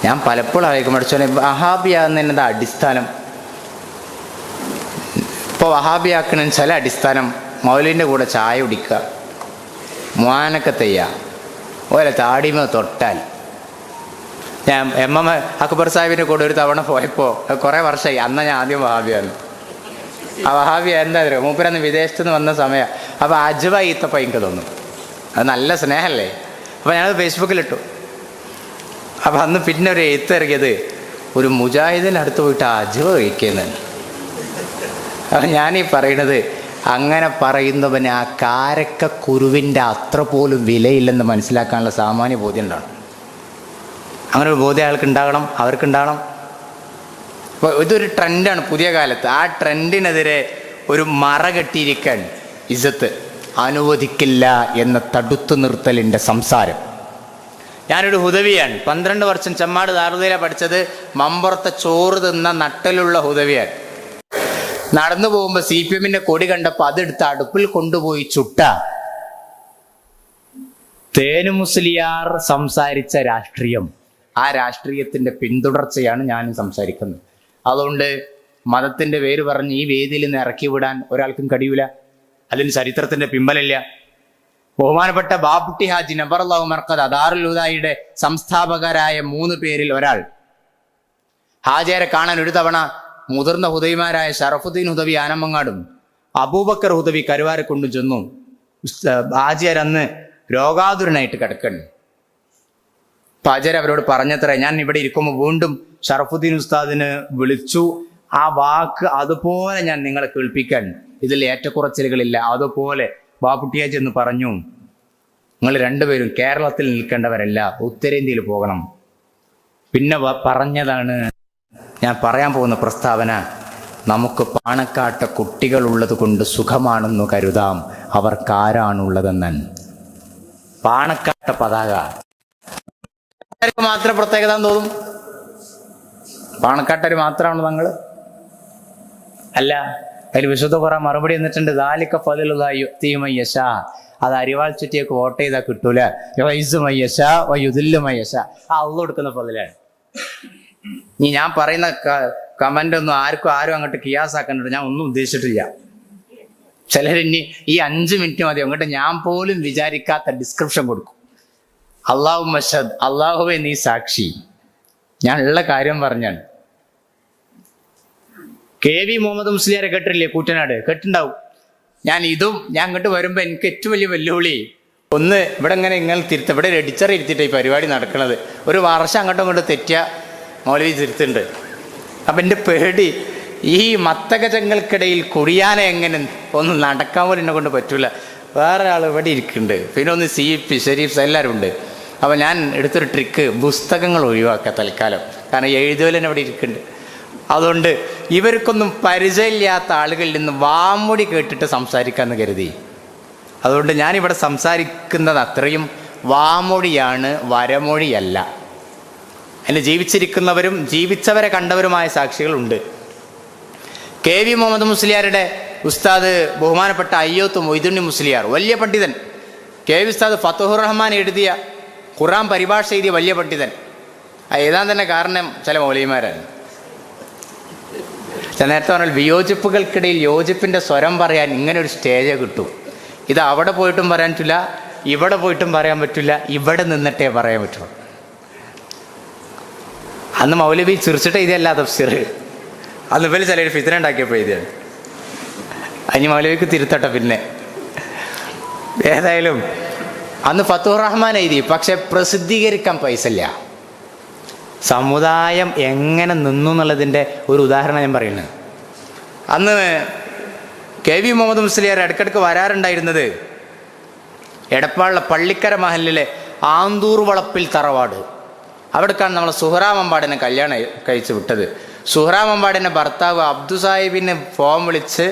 ഞാൻ പലപ്പോഴും ആയിരിക്കും പഠിച്ചോനെ വഹാബിയാകുന്നതിന്റെ അടിസ്ഥാനം? ഇപ്പോൾ വഹാബിയാക്കണ ചില അടിസ്ഥാനം മൗലിന്റെ കൂടെ ചായ കുടിക്കുക മുവാനൊക്കെ തെയ്യ താടിമ തൊട്ടാൽ. ഞാൻ എം എം അക്ബർ സാഹിബിന്റെ കൂടെ ഒരു തവണ പോയപ്പോൾ കുറേ വർഷമായി. അന്ന ഞാൻ ആദ്യം വഹാബിയാണ്. ആ വഹാബിയ എന്താ അറിയോ? മൂപ്പരന്ന് വിദേശത്ത് നിന്ന് വന്ന സമയം. അപ്പോൾ അജ്വ ഈത്തപ്പ എനിക്ക് തോന്നും. അത് നല്ല സ്നേഹമല്ലേ അപ്പോൾ ഞാനത് ഫേസ്ബുക്കിലിട്ടു. അപ്പം അന്ന് പിന്നെ ഒരു എഴുത്ത് ഇറങ്ങിയത് ഒരു മുജാഹിദിന്റെ അടുത്ത് പോയിട്ട് അജുവ കഴിക്കുന്നു. അപ്പം ഞാനീ പറയണത് അങ്ങനെ പറയുന്നവന് ആ കാരക്ക കുരുവിന്റെ അത്ര പോലും വിലയില്ലെന്ന് മനസ്സിലാക്കാനുള്ള സാമാന്യ ബോധ്യം ഉണ്ടാവണം. അങ്ങനെ ഒരു ബോധ്യം അയാൾക്ക് ഉണ്ടാകണം അവർക്ക് ഉണ്ടാകണം അപ്പോൾ ഇതൊരു ട്രെൻഡാണ് പുതിയ കാലത്ത്. ആ ട്രെൻഡിനെതിരെ ഒരു മറ കെട്ടിയിരിക്കാൻ ഇസത്ത് അനുവദിക്കില്ല എന്ന തടുത്തു നിർത്തലിന്റെ സംസാരം. ഞാനൊരു ഹുദവിയാണ്. പന്ത്രണ്ട് വർഷം ചെമ്മാട് ദാറുദയില പഠിച്ചത്. മമ്പുറത്തെ ചോറ് തിന്ന നട്ടലുള്ള ഹുദവിയാണ്. നടന്നു പോകുമ്പോൾ സി പി എമ്മിന്റെ കൊടി കണ്ടപ്പോൾ അതെടുത്ത് അടുപ്പിൽ കൊണ്ടുപോയി ചുട്ട. തേനു മുസ്ലിയാർ സംസാരിച്ച രാഷ്ട്രീയം. ആ രാഷ്ട്രീയത്തിന്റെ പിന്തുടർച്ചയാണ് ഞാനും സംസാരിക്കുന്നത്. അതുകൊണ്ട് മതത്തിന്റെ പേര് പറഞ്ഞ് ഈ വേദിയിൽ നിന്ന് ഇറക്കി വിടാൻ ഒരാൾക്കും കഴിയൂല. അതിന് ചരിത്രത്തിന്റെ പിമ്പലില്ല ബഹുമാനപ്പെട്ട ബാബുട്ടി ഹാജി നബർലാഹു മർക്കദ് അദാറുൽ ഹുദായിയുടെ സംസ്ഥാപകരായ മൂന്ന് പേരിൽ ഒരാൾ. ഹാജിയരെ കാണാൻ ഒരു തവണ മുതിർന്ന ഹുദവിമാരായ ഷറഫുദ്ദീൻ ഹുദവി ആനമങ്ങാടും അബൂബക്കർ ഹുദവി കരുവാരെ കൊണ്ടു ചെന്നു ഹാജിയർ അന്ന് രോഗാതുരനായിട്ട് കിടക്കണ്ട് പാചാര്യ അവരോട് പറഞ്ഞത്ര ഞാൻ ഇവിടെ ഇരിക്കുമ്പോൾ വീണ്ടും ഷറഫുദ്ദീൻ ഉസ്താദിന് വിളിച്ചു. ആ വാക്ക് അതുപോലെ ഞാൻ നിങ്ങളെ കേൾപ്പിക്കാൻ. ഇതിൽ ഏറ്റക്കുറച്ചിലുകളില്ല. അതുപോലെ ബാപ്പുട്ടിയാജ് എന്ന് പറഞ്ഞു നിങ്ങൾ രണ്ടുപേരും കേരളത്തിൽ നിൽക്കേണ്ടവരല്ല ഉത്തരേന്ത്യയിൽ പോകണം. പിന്നെ പറഞ്ഞതാണ് ഞാൻ പറയാൻ പോകുന്ന പ്രസ്താവന നമുക്ക് പാണക്കാട്ട കുട്ടികളുള്ളത് കൊണ്ട് സുഖമാണെന്ന് കരുതാം. അവർക്കാരാണുള്ളതെന്നൻ പാണക്കാട്ട പതാക മാത്രം പ്രത്യേകത എന്ന് തോന്നും? പാണക്കാട്ടര് മാത്രമാണ് തങ്ങൾ അല്ല അതിൽ വിശുദ്ധ കുറ മറുപടി എന്നിട്ടുണ്ട് ദാലിക്ക പതിലുള്ള ഫതിലുദായുക്തിയുമയ്യശ അത് അരിവാൾ ചുറ്റിയൊക്കെ വോട്ട് ചെയ്താൽ കിട്ടൂല. യുദ്ധില്ലുമയ്യശ വയുദില്ലുമയ്യശ ആ അള്ള കൊടുക്കുന്ന പതിലാണ് നീ ഞാൻ പറയുന്ന കമന്റ് ഒന്നും ആർക്കും ആരും അങ്ങോട്ട് കിയാസാക്കണ്ട ഞാൻ ഒന്നും ഉദ്ദേശിച്ചിട്ടില്ല. ചിലരിനി ഈ അഞ്ച് മിനിറ്റ് മതി. അങ്ങോട്ട് ഞാൻ പോലും വിചാരിക്കാത്ത ഡിസ്ക്രിപ്ഷൻ കൊടുക്കും. അള്ളാഹു മഷദ് അള്ളാഹുവെ നീ സാക്ഷി. ഞാൻ ഉള്ള കാര്യം പറഞ്ഞാണ്. കെ വി മുഹമ്മദ് മുസ്ലിയാരെ കേട്ടില്ലേ കൂറ്റനാട്? കേട്ടിണ്ടാവും ഞാൻ ഇതും ഞാൻ ഇങ്ങോട്ട് വരുമ്പോൾ എനിക്ക് ഏറ്റവും വലിയ വെല്ലുവിളി ഒന്ന് ഇവിടെ ഇങ്ങനെ ഇങ്ങനെ തിരുത്ത ഇവിടെ ഒരു എഡിച്ചർ ഇരുത്തിയിട്ട് ഈ പരിപാടി നടക്കുന്നത് ഒരു വർഷം അങ്ങോട്ടും ഇങ്ങോട്ട് തെറ്റിയ മൗലവി തിരുത്തുണ്ട് അപ്പം എന്റെ പേടി ഈ മത്തകജങ്ങൾക്കിടയിൽ കുറിയാന എങ്ങനെ ഒന്ന് നടക്കാൻ പോലും എന്നെ കൊണ്ട് പറ്റൂല. വേറെ ആൾ ഇവിടെ ഇരിക്കുന്നുണ്ട്. പിന്നെ ഒന്ന് സി പി ഷെരീഫ്സ് എല്ലാവരും ഉണ്ട്. അപ്പോൾ ഞാൻ എടുത്തൊരു ട്രിക്ക് പുസ്തകങ്ങൾ ഒഴിവാക്കുക തൽക്കാലം. കാരണം എഴുതുവലൻ അവിടെ ഇരിക്കുന്നുണ്ട്. അതുകൊണ്ട് ഇവർക്കൊന്നും പരിചയമില്ലാത്ത ആളുകളിൽ നിന്ന് വാമൊഴി കേട്ടിട്ട് സംസാരിക്കാമെന്ന് കരുതി. അതുകൊണ്ട് ഞാനിവിടെ സംസാരിക്കുന്നത് അത്രയും വാമൊഴിയാണ് വരമൊഴിയല്ല. എന്നെ ജീവിച്ചിരിക്കുന്നവരും ജീവിച്ചവരെ കണ്ടവരുമായ സാക്ഷികളുണ്ട്. കെ വി മുഹമ്മദ് മുസ്ലിയാരുടെ ഉസ്താദ് ബഹുമാനപ്പെട്ട അയ്യോത്ത് മൊയ്തുണ്ണി മുസ്ലിയാർ വലിയ പണ്ഡിതൻ. കെ വി ഉസ്താദ് ഫത്തുഹുർ റഹ്മാൻ എഴുതിയ ഖുറാൻ പരിഭാഷ എഴുതിയ വലിയ പണ്ഡിതൻ. ആ എഴുതാൻ തന്നെ കാരണം ചില മൗലിമാരാണ് ചില നേരത്തെ പറഞ്ഞാൽ വിയോജിപ്പുകൾക്കിടയിൽ യോജിപ്പിന്റെ സ്വരം പറയാൻ ഇങ്ങനെ ഒരു സ്റ്റേജ് കിട്ടും. ഇത് അവിടെ പോയിട്ടും പറയാൻ പറ്റില്ല ഇവിടെ പോയിട്ടും പറയാൻ പറ്റില്ല ഇവിടെ നിന്നിട്ടേ പറയാൻ പറ്റുള്ളൂ. അന്ന് മൗലവി ചിരിച്ചിട്ട് ഇതല്ല തഫ്സീർ. അന്ന് ഇവർ ചിലർ ഫിത്തന ഉണ്ടാക്കിയപ്പോൾ എഴുതിയാണ് അതിന് മൗലവിക്ക് തിരുത്തട്ടെ പിന്നെ. ഏതായാലും അന്ന് ഫത്തുർ റഹ്മാൻ എഴുതി പക്ഷെ പ്രസിദ്ധീകരിക്കാൻ പൈസ ഇല്ല സമുദായം എങ്ങനെ നിന്നു എന്നുള്ളതിന്റെ ഒരു ഉദാഹരണം ഞാൻ പറയുന്നത്. അന്ന് കെ വി മുഹമ്മദ് മുസ്ലിയാർ ഇടയ്ക്കിടയ്ക്ക് വരാറുണ്ടായിരുന്നത് എടപ്പാളിലെ പള്ളിക്കര മഹലിലെ ആന്തൂർ വളപ്പിൽ തറവാട്. അവിടേക്കാണ് നമ്മൾ സുഹറാമമ്പാടിനെ കല്യാണം കഴിച്ചു വിട്ടത്. സുഹ്റാമമ്പാടിന്റെ ഭർത്താവ് അബ്ദു സാഹിബിനെ ഫോം വിളിച്ച്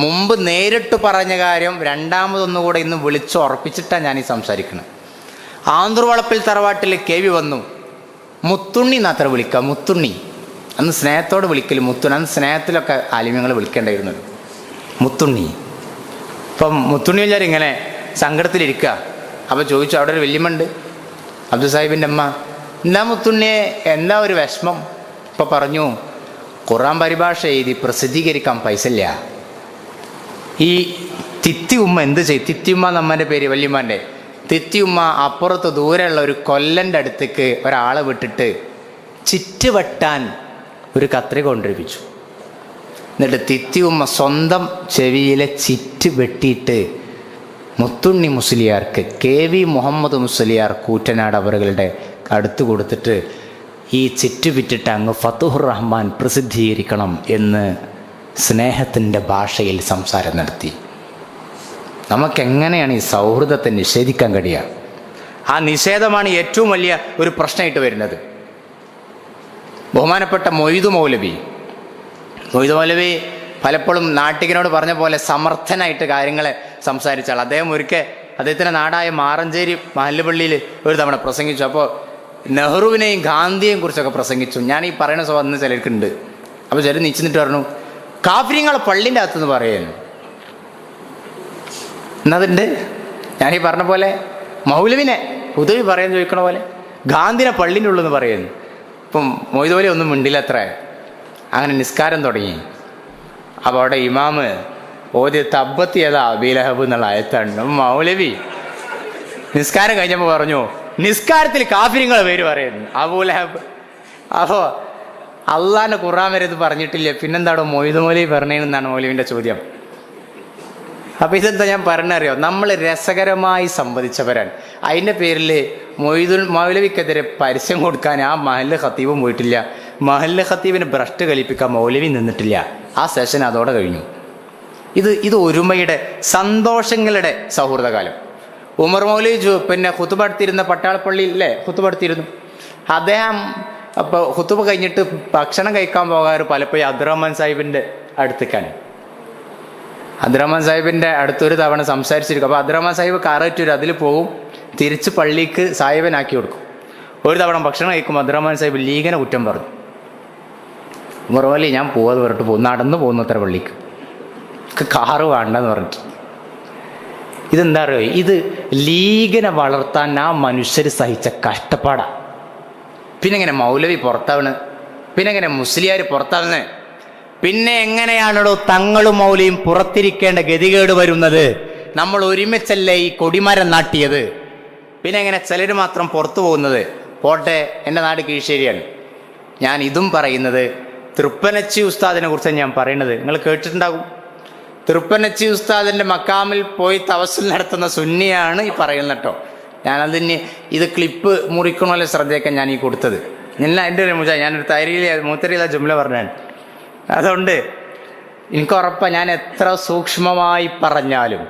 മുമ്പ് നേരിട്ട് പറഞ്ഞ കാര്യം രണ്ടാമതൊന്നുകൂടെ ഇന്ന് വിളിച്ച് ഉറപ്പിച്ചിട്ടാണ് ഞാൻ ഈ സംസാരിക്കുന്നത് ആന്തൂർവളപ്പിൽ തറവാട്ടിൽ കെ വി വന്നു. മുത്തുണ്ണി എന്നത്ര വിളിക്കുക മുത്തുണ്ണി. അന്ന് സ്നേഹത്തോട് വിളിക്കൽ മുത്തുണ്ണി. അന്ന് സ്നേഹത്തിലൊക്കെ ആലിമ്യങ്ങൾ വിളിക്കേണ്ടായിരുന്നത് മുത്തുണ്ണി. ഇപ്പം മുത്തുണ്ണി വിചാരം ഇങ്ങനെ സങ്കടത്തിലിരിക്കുക അപ്പോൾ ചോദിച്ചു അവിടെ ഒരു വല്യമ്മുണ്ട് അബ്ദു സാഹിബിന്റെ അമ്മ എന്താ മുത്തുണ്ണിയെ എന്താ ഒരു വിഷമം? ഇപ്പം പറഞ്ഞു ഖുറാൻ പരിഭാഷ എഴുതി പ്രസിദ്ധീകരിക്കാൻ പൈസ ഇല്ല. ഈ തിത്തി ഉമ്മ എന്ത് ചെയ്യും തിത്തി ഉമ്മ നമ്മന്റെ പേര് വല്യമ്മന്റെ തിത്തി ഉമ്മ അപ്പുറത്ത് ദൂരെയുള്ള ഒരു കൊല്ലന്റെ അടുത്തേക്ക് ഒരാളെ വിട്ടിട്ട് ചിറ്റ് ഒരു കത്രിക കൊണ്ടിരിപ്പിച്ചു എന്നിട്ട് തിത്തി ഉമ്മ സ്വന്തം ചെവിയിലെ ചിറ്റ് വെട്ടിയിട്ട് മുത്തുണ്ണി മുസ്ലിയാർക്ക് കെ വി മുഹമ്മദ് മുസ്ലിയാർ കൂറ്റനാട് അവറുകളുടെ അടുത്ത് കൊടുത്തിട്ട് ഈ ചിറ്റ് വിറ്റിട്ട് അങ്ങ് ഫത്തുഹുർ റഹ്മാൻ പ്രസിദ്ധീകരിക്കണം എന്ന് സ്നേഹത്തിന്റെ ഭാഷയിൽ സംസാരം നടത്തി. നമുക്കെങ്ങനെയാണ് ഈ സൗഹൃദത്തെ നിഷേധിക്കാൻ കഴിയുക? ആ നിഷേധമാണ് ഏറ്റവും വലിയ ഒരു പ്രശ്നമായിട്ട് വരുന്നത്. ബഹുമാനപ്പെട്ട മൊയ്തു മൗലവി. മൊയ്തു മൗലവി പലപ്പോഴും നാട്ടികനോട് പറഞ്ഞ പോലെ സമർത്ഥനായിട്ട് കാര്യങ്ങളെ സംസാരിച്ചാൽ അദ്ദേഹം ഒരിക്കൽ അദ്ദേഹത്തിന്റെ നാടായ മാറഞ്ചേരി മഹല്ലുപള്ളിയിൽ ഒരു തവണ പ്രസംഗിച്ചു. അപ്പോൾ നെഹ്റുവിനെയും ഗാന്ധിയെയും കുറിച്ചൊക്കെ പ്രസംഗിച്ചു. ഞാൻ ഈ പറയുന്ന സ്വഭാവം ചിലർക്കുണ്ട്. അപ്പോൾ ചിലർ നിശ്ചിന്നിട്ട് പറഞ്ഞു കാഫര്യങ്ങളെ പള്ളിന്റെ അകത്തുനിന്ന് പറയുന്നു. എന്നതുണ്ട് ഞാനീ പറഞ്ഞ പോലെ മൗലവിനെ ഉദവി പറയുന്നു ചോദിക്കണ പോലെ ഗാന്ധിനെ പള്ളിന്റെ ഉള്ളെന്ന് പറയുന്നു. ഇപ്പം മൊയ്തോലെ ഒന്നും മിണ്ടില്ല അത്ര അങ്ങനെ നിസ്കാരം തുടങ്ങി. അപ്പോൾ അവിടെ ഇമാമ് ഓദ്യ തബ്ബത്തിയതാ അബീലഹബ് എന്നുള്ള അയത്താണ് മൗലവി നിസ്കാരം കഴിഞ്ഞപ്പോൾ പറഞ്ഞു നിസ്കാരത്തിൽ കാഫര്യങ്ങൾ പേര് പറയുന്നു. അബൂലഹബ്. അപ്പോൾ അള്ളാന്റെ ഖുറാൻ വരെ ഇത് പറഞ്ഞിട്ടില്ല. പിന്നെന്താണോ മൊയ്തു മൗലവി പറഞ്ഞതെന്നാണ് മൗലവിന്റെ ചോദ്യം. അപ്പൊ ഇതെന്താ ഞാൻ പറഞ്ഞറിയോ? നമ്മൾ രസകരമായി സംവദിച്ചവരാണ്. അതിന്റെ പേരിൽ മൊയ്തുൽ മൗലവിക്കെതിരെ പരസ്യം കൊടുക്കാൻ ആ മഹല്ല് ഖത്തീബും പോയിട്ടില്ല. മഹല്ല് ഖത്തീബിന് ഭ്രഷ്ട് കലിപ്പിക്കാൻ മൗലവി നിന്നിട്ടില്ല. ആ സെഷൻ അതോടെ കഴിഞ്ഞു. ഇത് ഇത് ഒരുമയുടെ സന്തോഷങ്ങളുടെ സൗഹൃദകാലം. ഉമർ മൗലവി പിന്നെ പിന്നെ പട്ടാളപ്പള്ളി പട്ടാളപ്പള്ളിയിലെ കുത്തുപടുത്തിരുന്നു അദ്ദേഹം അപ്പോൾ ഹുത്തുബ കഴിഞ്ഞിട്ട് ഭക്ഷണം കഴിക്കാൻ പോകാറ് പലപ്പോഴും അബ്ദുറഹ്മാൻ സാഹിബിന്റെ അടുത്തേക്കാണ്. അബ്ദുറഹ്മാൻ സാഹിബിന്റെ അടുത്തൊരു തവണ സംസാരിച്ചിരിക്കും. അപ്പോൾ അബ്ദുറഹ്മാൻ സാഹിബ് കറേറ്റ് വരും അതിൽ പോകും തിരിച്ച് പള്ളിക്ക് സാഹിബനാക്കി കൊടുക്കും. ഒരു തവണ ഭക്ഷണം കഴിക്കുമ്പോൾ അബ്ദുറഹ്മാൻ സാഹിബ് ലീഗനെ കുറ്റം പറഞ്ഞു. ഉമർവലി ഞാൻ പോവാതെ പറഞ്ഞിട്ട് പോകും നടന്നു പോകുന്നു അത്ര പള്ളിക്ക് കാറ് വേണ്ടെന്ന് പറഞ്ഞിട്ട്. ഇതെന്താ അറിയോ? ഇത് ലീഗനെ വളർത്താൻ ആ മനുഷ്യർ സഹിച്ച കഷ്ടപ്പാടാണ് പിന്നെ എങ്ങനെ മൗലവി പുറത്താവണ്? പിന്നെ എങ്ങനെ മുസ്ലിയാർ പുറത്താവുന്നത് പിന്നെ എങ്ങനെയാണല്ലോ തങ്ങളും മൗലിയും പുറത്തിരിക്കേണ്ട ഗതികേട് വരുന്നത്? നമ്മൾ ഒരുമിച്ചല്ലേ ഈ കൊടിമരം നാട്ടിയത്? പിന്നെ എങ്ങനെ ചിലർ മാത്രം പുറത്തു പോകുന്നത്? പോട്ടെ എന്റെ നാട് കീഴ്ശേരിയാണ്. ഞാൻ ഇതും പറയുന്നത് തൃപ്പനച്ചി ഉസ്താദിനെ കുറിച്ചാണ് ഞാൻ പറയുന്നത് നിങ്ങൾ കേട്ടിട്ടുണ്ടാകും. തൃപ്പനച്ചി ഉസ്താദിന്റെ മക്കാമിൽ പോയി തവസിൽ നടത്തുന്ന സുന്നിയാണ് ഈ പറയുന്നട്ടോ ഞാനതിന് ഇത് ക്ലിപ്പ് മുറിക്കണമല്ലോ ശ്രദ്ധയൊക്കെ ഞാൻ ഈ കൊടുത്തത്. ഞാൻ എന്റെ ഒരു മുജ ഞാനൊരു തൈരിയിലെ മൂത്തരിയിലെ ജുംല പറഞ്ഞാണ് അതുകൊണ്ട് എനിക്ക് ഉറപ്പാണ് ഞാൻ എത്ര സൂക്ഷ്മമായി പറഞ്ഞാലും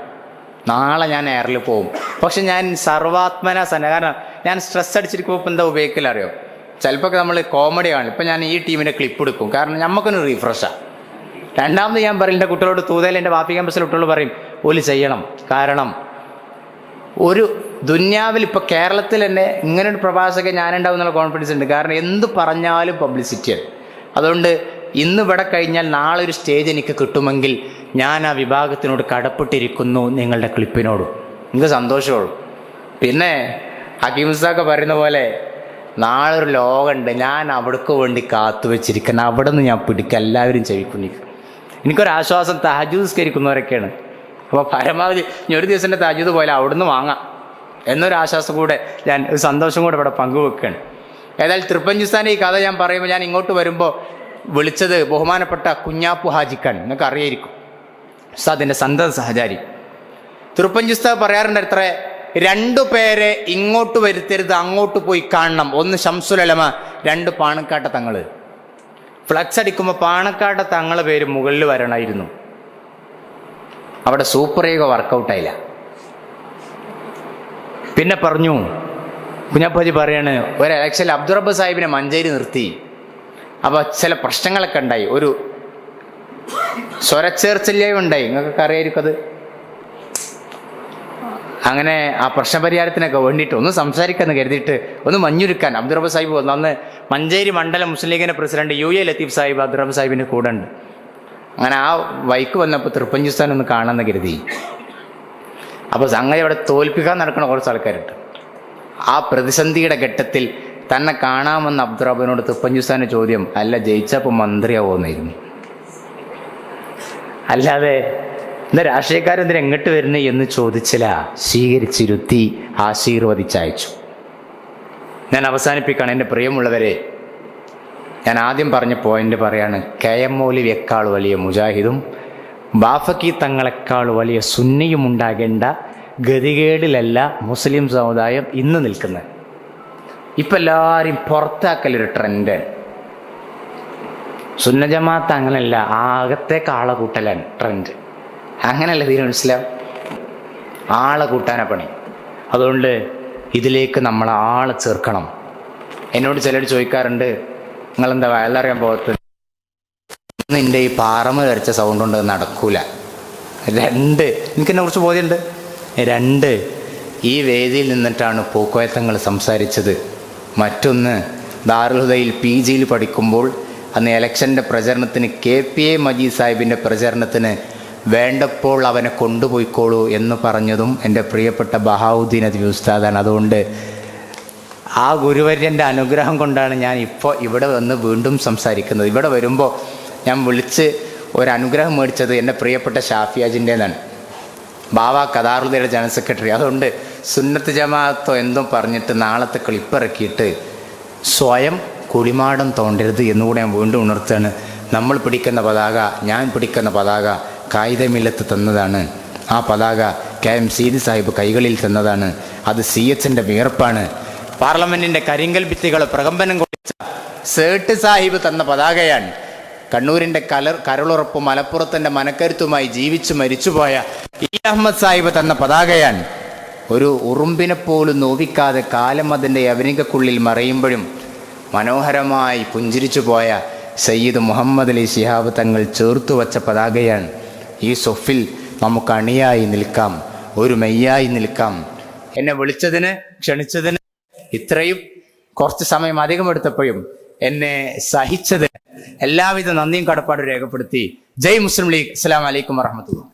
നാളെ ഞാൻ എയറിൽ പോകും പക്ഷെ ഞാൻ സർവാത്മന സന്ന കാരണം ഞാൻ സ്ട്രെസ് അടിച്ചിരിക്കുമ്പോൾ ഇപ്പം എന്താ അറിയോ ചിലപ്പോൾ നമ്മൾ കോമഡി ആണ്. ഇപ്പം ഞാൻ ഈ ടീമിന്റെ ക്ലിപ്പ് എടുക്കും. കാരണം നമുക്കൊന്ന് റീഫ്രഷാണ് രണ്ടാമത് ഞാൻ പറയും എന്റെ കുട്ടികളോട് തൂതയിൽ എന്റെ വാപ്പി ക്യാമ്പസിൽ കുട്ടികൾ പറയും ഓൽ ചെയ്യണം. കാരണം ഒരു ദുന്യാവിൽ ഇപ്പോൾ കേരളത്തിൽ തന്നെ ഇങ്ങനെ ഒരു പ്രഭാഷകൻ ഞാനുണ്ടാവും എന്നുള്ള കോൺഫിഡൻസ് ഉണ്ട്. കാരണം എന്ത് പറഞ്ഞാലും പബ്ലിസിറ്റിയാണ് അതുകൊണ്ട് ഇന്ന് ഇവിടെ കഴിഞ്ഞാൽ നാളെ ഒരു സ്റ്റേജ് എനിക്ക് കിട്ടുമെങ്കിൽ ഞാൻ ആ വിഭാഗത്തിനോട് കടപ്പെട്ടിരിക്കുന്നു നിങ്ങളുടെ ക്ലിപ്പിനോടും നിങ്ങൾക്ക് സന്തോഷമുള്ളൂ. പിന്നെ ഹക്കീമുസാക്ക് പറയുന്ന പോലെ നാളെ ഒരു ലോകമുണ്ട്. ഞാൻ അവിടേക്ക് വേണ്ടി കാത്തു വെച്ചിരിക്കണം അവിടെ നിന്ന് ഞാൻ പിടിക്കുക എല്ലാവരും ചെവിക്കുന്നിക്കും എനിക്കൊരാശ്വാസം താജൂസ്കരിക്കുന്നവരൊക്കെയാണ് അപ്പോൾ പരമാവധി ഒരു ദിവസത്തിന്റെ തഹജൂദ് പോലെ അവിടുന്ന് വാങ്ങാം. എന്നൊരു ആശ്വാസം കൂടെ ഞാൻ ഒരു സന്തോഷം കൂടെ ഇവിടെ പങ്കുവെക്കുകയാണ്. ഏതായാലും തൃപ്പഞ്ചുസ്ഥാനെ ഈ കഥ ഞാൻ പറയുമ്പോൾ ഞാൻ ഇങ്ങോട്ട് വരുമ്പോൾ വിളിച്ചത് ബഹുമാനപ്പെട്ട കുഞ്ഞാപ്പു ഹാജിക്കാൻ നിങ്ങൾക്ക് അറിയായിരിക്കും. ഉസ്താദിന്റെ സന്തത സഹചാരി. തൃപ്പഞ്ചുസ്താദ് പറയാറുണ്ട് എത്ര രണ്ടു പേരെ ഇങ്ങോട്ട് വരുത്തരുത് അങ്ങോട്ട് പോയി കാണണം. ഒന്ന് ശംസുലമ രണ്ട് പാണക്കാട്ട തങ്ങൾ. ഫ്ലക്സ് അടിക്കുമ്പോൾ പാണക്കാട്ട തങ്ങളെ പേര് മുകളിൽ വരണമായിരുന്നു. അവിടെ സൂപ്പർ ഏക വർക്കൗട്ടായില്ല. പിന്നെ പറഞ്ഞു കുഞ്ഞപ്പജി പറയാണ് ഒരു ഇലക്ഷനിൽ അബ്ദുറബ് സാഹിബിനെ മഞ്ചേരി നിർത്തി. അപ്പോൾ ചില പ്രശ്നങ്ങളൊക്കെ ഉണ്ടായി. ഒരു സ്വരച്ചേർച്ചല്യം ഉണ്ടായി. നിങ്ങൾക്കൊക്കെ അറിയായിരിക്കും അത്. അങ്ങനെ ആ പ്രശ്നപരിഹാരത്തിനൊക്കെ വേണ്ടിയിട്ട് ഒന്ന് സംസാരിക്കാൻ കരുതിയിട്ട് ഒന്ന് മഞ്ഞുരുക്കാൻ. അബ്ദുറബ് സാഹിബ് അന്ന് മഞ്ചേരി മണ്ഡലം മുസ്ലിം ലീഗിന്റെ president U A Latheef Sahib Abdurab സാഹിബിന്റെ കൂടെ ഉണ്ട് അങ്ങനെ ആ വൈക്ക് വന്നപ്പോൾ തൃപ്പഞ്ചുസ്ഥാൻ ഒന്ന് കാണാമെന്ന് കരുതി. അപ്പോൾ സംഗതി അവിടെ തോൽപ്പിക്കാൻ നടക്കുന്ന കുറച്ച് ആൾക്കാരുണ്ട്. ആ പ്രതിസന്ധിയുടെ ഘട്ടത്തിൽ തന്നെ കാണാമെന്ന് അബ്ദുറബിനോട് തുപ്പഞ്ചുസാന്റെ ചോദ്യം അല്ല ജയിച്ചപ്പോൾ മന്ത്രിയാവുമെന്നായിരുന്നു അല്ലാതെ എന്താ രാഷ്ട്രീയക്കാരെന്തിനാ എങ്ങോട്ട് വരുന്നേ എന്ന് ചോദിച്ചില്ല സ്വീകരിച്ചിരുത്തി ആശീർവദിച്ചയച്ചു. ഞാൻ അവസാനിപ്പിക്കുകയാണ് എന്റെ പ്രിയമുള്ളവരെ ഞാൻ ആദ്യം പറഞ്ഞ പോയിന്റ് പറയാണ് കെ എം മൗലിയേക്കാൾ വലിയ മുജാഹിദും ബാഫക്കി തങ്ങളെക്കാൾ വലിയ സുന്നിയും ഉണ്ടാകേണ്ട ഗതികേടിലല്ല മുസ്ലിം സമുദായം ഇന്ന് നിൽക്കുന്നത്. ഇപ്പം എല്ലാവരും പുറത്താക്കലൊരു ട്രെൻഡ് സുന്നജമാത്ത് അങ്ങനല്ല ആകത്തേക്ക് ആളെ കൂട്ടലാണ് ട്രെൻഡ് അങ്ങനല്ല തീരെ മനസ്സിലാവും ആളെ കൂട്ടാനാ പണി. അതുകൊണ്ട് ഇതിലേക്ക് നമ്മൾ ആളെ ചേർക്കണം. എന്നോട് ചിലർ ചോദിക്കാറുണ്ട് നിങ്ങളെന്താ വയലറിയാൻ പോകത്ത് നിന്റെ ഈ പാറമ കരച്ച സൗണ്ട് കൊണ്ട് നടക്കൂല. രണ്ട്. എനിക്ക് എന്നെ കുറിച്ച് ബോധ്യമുണ്ട്? രണ്ട്. ഈ വേദിയിൽ നിന്നിട്ടാണ് പൂക്കോയത്തങ്ങൾ സംസാരിച്ചത്. മറ്റൊന്ന് ദാറുഹുദയിൽ പി ജിയിൽ പഠിക്കുമ്പോൾ അന്ന് ഇലക്ഷന്റെ പ്രചരണത്തിന് കെ പി എ മജീദ് സാഹിബിന്റെ പ്രചരണത്തിന് വേണ്ടപ്പോൾ അവനെ കൊണ്ടുപോയിക്കോളൂ എന്ന് പറഞ്ഞതും എന്റെ പ്രിയപ്പെട്ട ബഹാവുദ്ദീൻ അതി ഉസ്താദാണ്. അതുകൊണ്ട് ആ ഗുരുവര്യന്റെ അനുഗ്രഹം കൊണ്ടാണ് ഞാൻ ഇപ്പോൾ ഇവിടെ വന്ന് വീണ്ടും സംസാരിക്കുന്നത്. ഇവിടെ വരുമ്പോൾ ഞാൻ വിളിച്ച് ഒരു അനുഗ്രഹം മേടിച്ചത് എന്റെ പ്രിയപ്പെട്ട ഷാഫിയാജിന്റെതാണ്. ബാബ കഥാറുദയുടെ ജനറൽ സെക്രട്ടറി. അതുകൊണ്ട് സുന്നത്ത് ജമാഅത്തോ എന്തോ പറഞ്ഞിട്ട് നാളത്തെ ക്ലിപ്പിറക്കിയിട്ട് സ്വയം കുളിമാടം തോണ്ടരുത് എന്നുകൂടെ ഞാൻ വീണ്ടും ഉണർത്തുകയാണ്. നമ്മൾ പിടിക്കുന്ന പതാക ഞാൻ പിടിക്കുന്ന പതാക കായികമില്ലത്ത് തന്നതാണ്. ആ പതാക കെ എം സീതി സാഹിബ് കൈകളിൽ തന്നതാണ്. അത് സി എച്ചിന്റെ വിയർപ്പാണ് പാർലമെന്റിന്റെ കരിങ്കൽ ഭിത്തികൾ പ്രകമ്പനം കൊള്ളിച്ച സേട്ട് സാഹിബ് തന്ന പതാകയാണ്. കണ്ണൂരിന്റെ കലർ കരളുറപ്പ് മലപ്പുറത്തിന്റെ മനക്കരുത്തുമായി ജീവിച്ചു മരിച്ചുപോയ ഇ അഹമ്മദ് സാഹിബ് തന്ന പതാകയാണ് ഒരു ഉറുമ്പിനെ പോലും നോവിക്കാതെ കാലം അതിന്റെ യവനികക്കുള്ളിൽ മറയുമ്പോഴും മനോഹരമായി പുഞ്ചിരിച്ചു പോയ സയ്യിദ് മുഹമ്മദ് അലി ശിഹാബ് തങ്ങൾ ചേർത്തു വച്ച പതാകയാണ് ഈ സൊഫിൽ നമുക്ക് അണിയായി നിൽക്കാം ഒരു മെയ്യായി നിൽക്കാം. എന്നെ വിളിച്ചതിന് ക്ഷണിച്ചതിന് ഇത്രയും കുറച്ച് സമയം അധികം എടുത്തപ്പോഴും എന്നെ സഹിച്ചതിന് എല്ലാവിധ നന്ദിയും കടപ്പാടും രേഖപ്പെടുത്തി. ജയ് മുസ്ലിം ലീഗ്. അസ്സലാം വലൈക്കും വറഹമത്തുള്ള